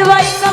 Advaita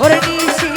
ওরে নিশি